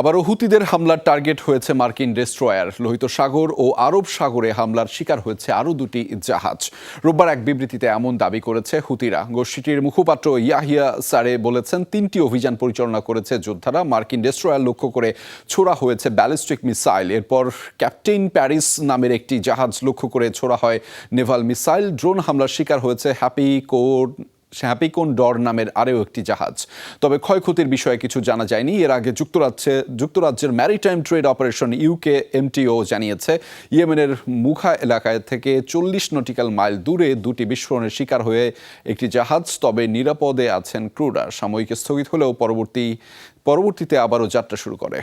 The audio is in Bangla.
আবারও হুতিদের হামলার টার্গেট হয়েছে মার্কিন ডেস্ট্রয়ার। লোহিত সাগর ও আরব সাগরে হামলার শিকার হয়েছে আরও দুটি জাহাজ। রোববার এক বিবৃতিতে এমন দাবি করেছে হুতিরা। গোষ্ঠীটির মুখপাত্র ইয়াহিয়া সারে বলেছেন, তিনটি অভিযান পরিচালনা করেছে যোদ্ধারা। মার্কিন ডেস্ট্রয়ার লক্ষ্য করে ছোড়া হয়েছে ব্যালিস্টিক মিসাইল। এরপর ক্যাপ্টেন প্যারিস নামের একটি জাহাজ লক্ষ্য করে ছোড়া হয় নেভাল মিসাইল। ড্রোন হামলার শিকার হয়েছে হ্যাপি কোড হ্যাপিকোন ডর নামের আরও একটি জাহাজ। তবে ক্ষয়ক্ষতির বিষয়ে কিছু জানা যায়নি। এর আগে যুক্তরাজ্যে, যুক্তরাজ্যের maritime trade operation UK MTO জানিয়েছে, ইয়েমেনের মুখা এলাকায় থেকে চল্লিশ নটিক্যাল মাইল দূরে দুটি বিস্ফোরণের শিকার হয়ে একটি জাহাজ, তবে নিরাপদে আছেন ক্রুরা। সাময়িক স্থগিত হলেও পরবর্তী, পরবর্তীতে আবারও যাত্রা শুরু করে।